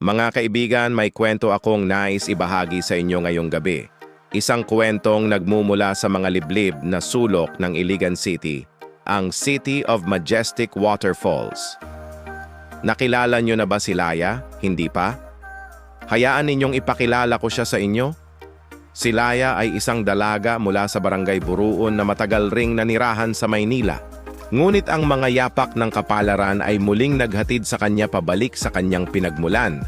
Mga kaibigan, may kwento akong nais ibahagi sa inyo ngayong gabi. Isang kwentong nagmumula sa mga liblib na sulok ng Iligan City, ang City of Majestic Waterfalls. Nakilala nyo na ba si Laya? Hindi pa? Hayaan ninyong ipakilala ko siya sa inyo. Si Laya ay isang dalaga mula sa barangay Buruon na matagal ring nanirahan sa Maynila. Ngunit ang mga yapak ng kapalaran ay muling naghatid sa kanya pabalik sa kanyang pinagmulan.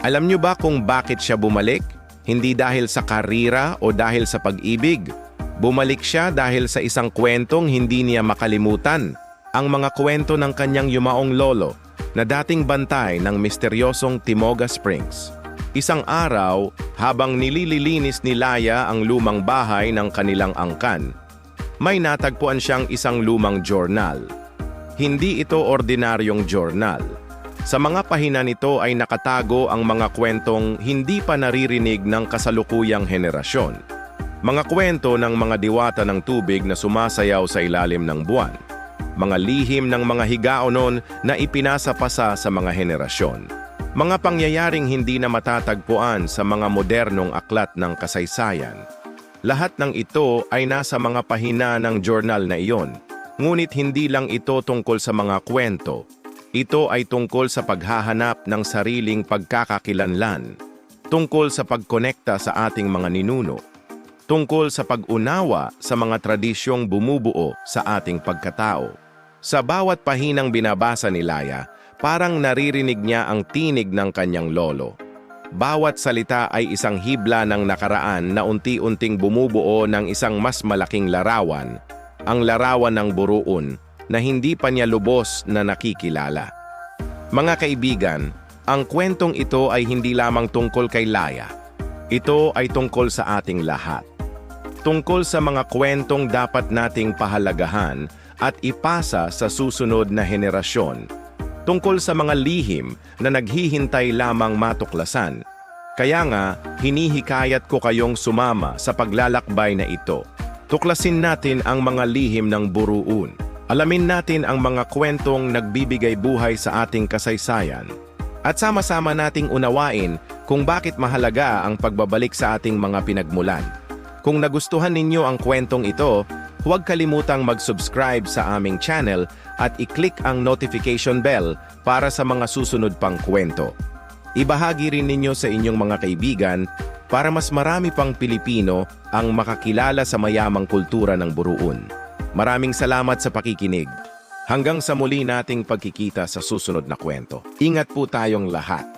Alam niyo ba kung bakit siya bumalik? Hindi dahil sa karira o dahil sa pag-ibig. Bumalik siya dahil sa isang kwentong hindi niya makalimutan. Ang mga kwento ng kanyang yumaong lolo na dating bantay ng misteryosong Timoga Springs. Isang araw, habang nilililinis ni Laya ang lumang bahay ng kanilang angkan, may natagpuan siyang isang lumang journal. Hindi ito ordinaryong journal. Sa mga pahina nito ay nakatago ang mga kwentong hindi pa naririnig ng kasalukuyang henerasyon. Mga kwento ng mga diwata ng tubig na sumasayaw sa ilalim ng buwan. Mga lihim ng mga higaonon na ipinasapasa sa mga henerasyon. Mga pangyayaring hindi na matatagpuan sa mga modernong aklat ng kasaysayan. Lahat ng ito ay nasa mga pahina ng journal na iyon. Ngunit hindi lang ito tungkol sa mga kwento. Ito ay tungkol sa paghahanap ng sariling pagkakakilanlan. Tungkol sa pagkonekta sa ating mga ninuno. Tungkol sa pag-unawa sa mga tradisyong bumubuo sa ating pagkatao. Sa bawat pahinang binabasa ni Laya, parang naririnig niya ang tinig ng kanyang lolo. Bawat salita ay isang hibla ng nakaraan na unti-unting bumubuo ng isang mas malaking larawan, ang larawan ng buruon na hindi pa niya lubos na nakikilala. Mga kaibigan, ang kwentong ito ay hindi lamang tungkol kay Laya. Ito ay tungkol sa ating lahat. Tungkol sa mga kwentong dapat nating pahalagahan at ipasa sa susunod na henerasyon tungkol sa mga lihim na naghihintay lamang matuklasan. Kaya nga, hinihikayat ko kayong sumama sa paglalakbay na ito. Tuklasin natin ang mga lihim ng buruun. Alamin natin ang mga kwentong nagbibigay buhay sa ating kasaysayan. At sama-sama nating unawain kung bakit mahalaga ang pagbabalik sa ating mga pinagmulan. Kung nagustuhan ninyo ang kwentong ito, huwag kalimutang mag-subscribe sa aming channel at i-click ang notification bell para sa mga susunod pang kwento. Ibahagi rin ninyo sa inyong mga kaibigan para mas marami pang Pilipino ang makakilala sa mayamang kultura ng buruun. Maraming salamat sa pakikinig. Hanggang sa muli nating pagkikita sa susunod na kwento. Ingat po tayong lahat.